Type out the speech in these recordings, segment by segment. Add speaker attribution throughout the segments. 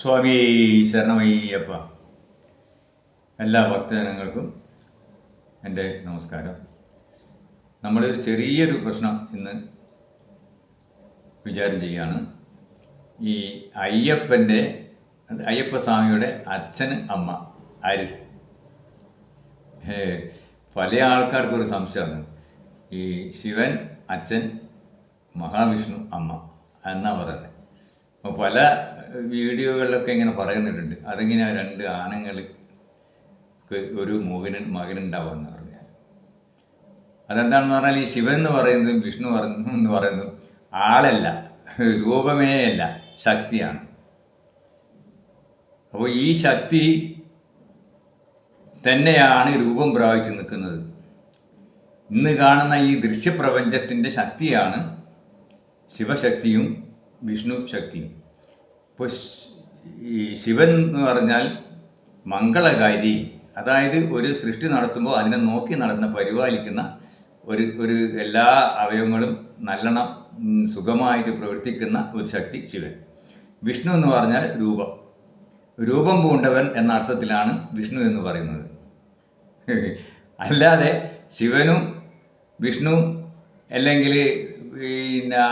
Speaker 1: സ്വാമി ശരണമയ്യപ്പ. എല്ലാ ഭക്തജനങ്ങൾക്കും എന്റെ നമസ്കാരം. നമ്മളൊരു ചെറിയൊരു പ്രശ്നം ഇന്ന് വിചാരം ചെയ്യാണ് ഈ അയ്യപ്പന്റെ അയ്യപ്പ സ്വാമിയുടെ അച്ഛന് അമ്മ ആര് പല ആൾക്കാർക്കും ഒരു സംശയമാണ്. ഈ ശിവൻ അച്ഛൻ മഹാവിഷ്ണു അമ്മ എന്നാ പറയുന്നത്. അപ്പോൾ പല വീഡിയോകളിലൊക്കെ ഇങ്ങനെ പറയുന്നിട്ടുണ്ട് അതിങ്ങനെ രണ്ട് ആണുങ്ങൾ ഒരു മോഹനൻ മകനുണ്ടാവുമെന്ന് പറഞ്ഞാൽ. അതെന്താണെന്ന് പറഞ്ഞാൽ ഈ ശിവൻ എന്ന് പറയുന്നതും വിഷ്ണു എന്ന് പറയുന്നതും ആളല്ല രൂപമേയല്ല ശക്തിയാണ്. അപ്പോൾ ഈ ശക്തി തന്നെയാണ് രൂപം പ്രാപിച്ചു നിൽക്കുന്നത്. ഇന്ന് കാണുന്ന ഈ ദൃശ്യപ്രപഞ്ചത്തിന്റെ ശക്തിയാണ് ശിവശക്തിയും വിഷ്ണു ശക്തിയും. ഇപ്പോൾ ഈ ശിവൻ എന്ന് പറഞ്ഞാൽ മംഗളകാരി. അതായത് ഒരു സൃഷ്ടി നടത്തുമ്പോൾ അതിനെ നോക്കി നടന്ന പരിപാലിക്കുന്ന ഒരു ഒരു എല്ലാ അവയവങ്ങളും നല്ലോണം സുഖമായിട്ട് പ്രവർത്തിക്കുന്ന ഒരു ശക്തി ശിവൻ. വിഷ്ണു എന്ന് പറഞ്ഞാൽ രൂപം. രൂപം പൂണ്ടവൻ എന്ന അർത്ഥത്തിലാണ് വിഷ്ണു എന്ന് പറയുന്നത്. അല്ലാതെ ശിവനും വിഷ്ണു അല്ലെങ്കിൽ പിന്നെ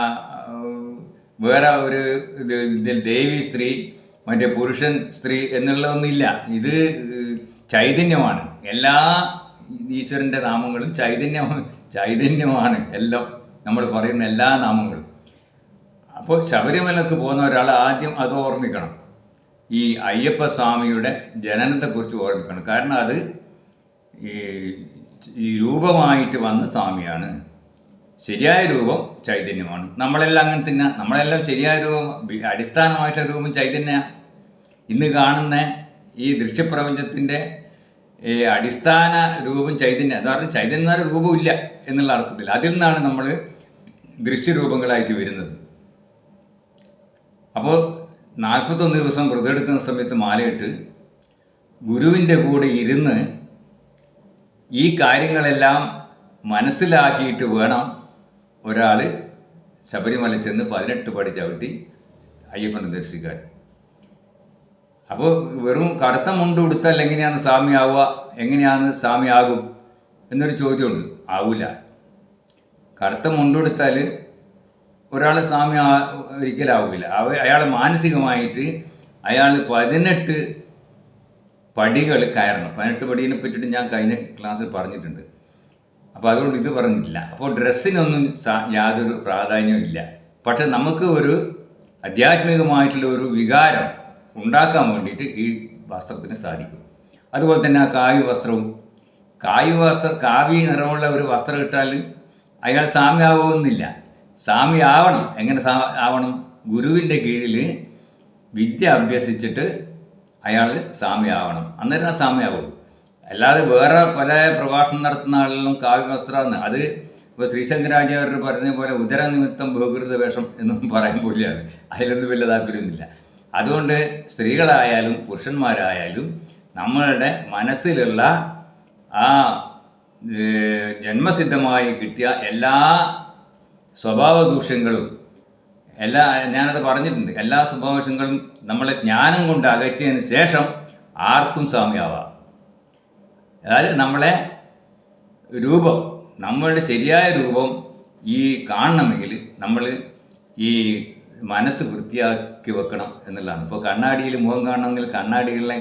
Speaker 1: വേറെ ഒരു ഇതിൽ ദേവി സ്ത്രീ മറ്റേ പുരുഷൻ സ്ത്രീ എന്നുള്ളതൊന്നുമില്ല ഇത് ചൈതന്യമാണ്. എല്ലാ ഈശ്വരന്റെ നാമങ്ങളും ചൈതന്യം ചൈതന്യമാണ് എല്ലാം നമ്മൾ പറയുന്ന എല്ലാ നാമങ്ങളും. അപ്പോൾ ശബരിമലക്ക് പോകുന്ന ഒരാൾ ആദ്യം അത് ഓർമ്മിക്കണം. ഈ അയ്യപ്പ സ്വാമിയുടെ ജനനത്തെക്കുറിച്ച് ഓർമ്മിക്കണം. കാരണം അത് ഈ രൂപമായിട്ട് വന്ന സ്വാമിയാണ്. ശരിയായ രൂപം ചൈതന്യമാണ്. നമ്മളെല്ലാം അങ്ങനെ തന്നെ നമ്മളെല്ലാം ശരിയായ രൂപം അടിസ്ഥാനമായിട്ടുള്ള രൂപം ചൈതന്യ ഇന്ന് കാണുന്ന ഈ ദൃശ്യപ്രപഞ്ചത്തിന്റെ ഈ അടിസ്ഥാന രൂപം ചൈതന്യം എന്ന് പറഞ്ഞാൽ ചൈതന്യം രൂപമില്ല എന്നുള്ള അർത്ഥത്തിൽ. അതിൽ നിന്നാണ് നമ്മൾ ദൃശ്യരൂപങ്ങളായിട്ട് വരുന്നത്. അപ്പോൾ നാൽപ്പത്തൊന്ന് ദിവസം വ്രതം എടുക്കുന്ന സമയത്ത് മാലയിട്ട് ഗുരുവിന്റെ കൂടെ ഇരുന്ന് ഈ കാര്യങ്ങളെല്ലാം മനസ്സിലാക്കിയിട്ട് വേണം ഒരാൾ ശബരിമല ചെന്ന് പതിനെട്ട് പടി ചവിട്ടി അയ്യപ്പനെ ദർശിക്കാൻ. അപ്പോൾ വെറും കറുത്ത മുണ്ട് ഉടുത്താൽ എങ്ങനെയാണ് സ്വാമി ആവുക എങ്ങനെയാണ് സ്വാമി ആകും എന്നൊരു ചോദ്യമുണ്ട്. ആവില്ല കറുത്ത മുണ്ടുടുത്താൽ ഒരാൾ സ്വാമി ഒരിക്കലാവില്ല അവ അയാൾ മാനസികമായിട്ട് അയാൾ പതിനെട്ട് പടികൾ കയറണം. പതിനെട്ട് പടീനെ പറ്റിയിട്ട് ഞാൻ കഴിഞ്ഞ ക്ലാസ്സിൽ പറഞ്ഞിട്ടുണ്ട്. അപ്പോൾ അതുകൊണ്ട് ഇത് പറഞ്ഞില്ല അപ്പോൾ ഡ്രസ്സിനൊന്നും യാതൊരു പ്രാധാന്യവും ഇല്ല. പക്ഷെ നമുക്ക് ഒരു ആധ്യാത്മികമായിട്ടുള്ള ഒരു വികാരം ഉണ്ടാക്കാൻ വേണ്ടിയിട്ട് ഈ വസ്ത്രത്തിന് സാധിക്കും. അതുപോലെ തന്നെ ആ കാവ്യ വസ്ത്രവും. കാവ്യ വസ്ത്ര കാവ്യ നിറമുള്ള ഒരു വസ്ത്രം ഇട്ടാൽ അയാൾ സ്വാമിയാവുമെന്നില്ല സ്വാമി ആവണം എങ്ങനെ ആവണം? ഗുരുവിന്റെ കീഴിൽ വിദ്യ അഭ്യസിച്ചിട്ട് അയാൾ സാമ്യാവണം. അന്നേരം ആ സാമ്യാവുള്ളൂ. അല്ലാതെ വേറെ പല പ്രഭാഷണം നടത്തുന്ന ആളുകളും കാവ്യവസ്ത്രമാണ് അത് ഇപ്പോൾ ശ്രീശങ്കരാചാര്യർ പറഞ്ഞ പോലെ ഉദരനിമിത്തം ബഹുകൃത വേഷം എന്നും പറയാൻ പോലെയാണ്. അതിലൊന്നും വലിയ താല്പര്യമൊന്നുമില്ല. അതുകൊണ്ട് സ്ത്രീകളായാലും പുരുഷന്മാരായാലും നമ്മളുടെ മനസ്സിലുള്ള ആ ജന്മസിദ്ധമായി കിട്ടിയ എല്ലാ സ്വഭാവ ദൂഷ്യങ്ങളും എല്ലാ ഞാനത് പറഞ്ഞിട്ടുണ്ട്. എല്ലാ സ്വഭാവദൂഷ്യങ്ങളും നമ്മളെ ജ്ഞാനം കൊണ്ട് അകറ്റിയതിന് ശേഷം ആർക്കും സ്വാമിയാവാം. അതായത് നമ്മളെ രൂപം നമ്മളുടെ ശരിയായ രൂപം ഈ കാണണമെങ്കിൽ നമ്മൾ ഈ മനസ്സ് വൃത്തിയാക്കി വെക്കണം എന്നുള്ളതാണ്. ഇപ്പോൾ കണ്ണാടിയിൽ മുഖം കാണണമെങ്കിൽ കണ്ണാടികളിലെ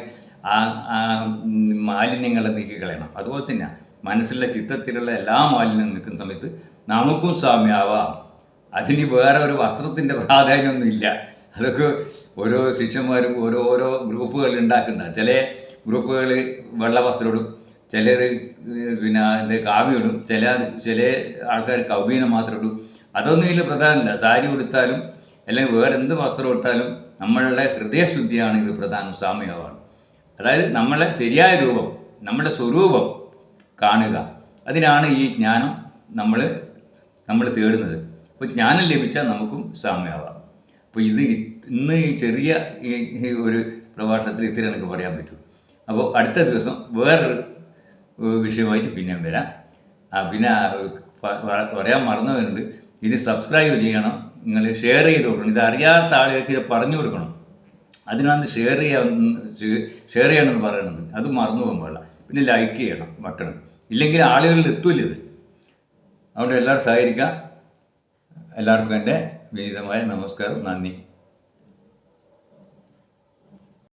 Speaker 1: ആ മാലിന്യങ്ങളെ നീക്കി കളയണം. അതുപോലെ തന്നെ മനസ്സിലെ ചിത്രത്തിലുള്ള എല്ലാ മാലിന്യവും നിൽക്കുന്ന സമയത്ത് നമുക്കും സ്വാമ്യാവാം. അതിന് വേറെ ഒരു വസ്ത്രത്തിന്റെ പ്രാധാന്യമൊന്നും ഇല്ല അതൊക്കെ ഓരോ ശിഷ്യന്മാരും ഓരോ ഓരോ ഗ്രൂപ്പുകൾ ഉണ്ടാക്കുന്ന ചില ഗ്രൂപ്പുകൾ വെള്ള വസ്ത്രം ഇടും ചിലർ പിന്നെ ഇത് കാവ്യം ഇടും. ചില ചില ആൾക്കാർ കൗബീനം മാത്രം ഇടും. അതൊന്നും ഇതിൽ പ്രധാനമല്ല. സാരി ഉടുത്താലും അല്ലെങ്കിൽ വേറെ എന്ത് വസ്ത്രം ഇട്ടാലും നമ്മളുടെ ഹൃദയശുദ്ധിയാണ് ഇത് പ്രധാനം. സാമ്യമാണ് അതായത് നമ്മളെ ശരിയായ രൂപം നമ്മുടെ സ്വരൂപം കാണുക. അതിനാണ് ഈ ജ്ഞാനം നമ്മൾ നമ്മൾ തേടുന്നത്. അപ്പോൾ ജ്ഞാനം ലഭിച്ചാൽ നമുക്കും സാമ്യമാവാം അപ്പോൾ ഇത് ഇന്ന് ഈ ചെറിയ ഈ ഒരു പ്രഭാഷണത്തിൽ ഇത്തിരി എനിക്ക് പറയാൻ പറ്റും. അപ്പോൾ അടുത്ത ദിവസം വേറൊരു വിഷയമായിട്ട് പിന്നെയും വരാം. പിന്നെ പറയാൻ മറന്നവരുണ്ട്. ഇത് സബ്സ്ക്രൈബ് ചെയ്യണം. നിങ്ങൾ ഷെയർ ചെയ്ത് കൊടുക്കണം. ഇത് അറിയാത്ത ആളുകൾക്ക് ഇത് പറഞ്ഞു കൊടുക്കണം. അതിനാണ് ഷെയർ ചെയ്യാൻ ഷെയർ ചെയ്യണമെന്ന് പറയുന്നത് അത് മറന്നു പോകാൻ പാടില്ല. പിന്നെ ലൈക്ക് ചെയ്യണം ബട്ടൺ ഇല്ലെങ്കിൽ ആളുകളിൽ എത്തില്ല ഇത്. അതുകൊണ്ട് എല്ലാവരും സഹകരിക്കുക എല്ലാവർക്കും എന്റെ വിനീതമായ നമസ്കാരം. നന്ദി.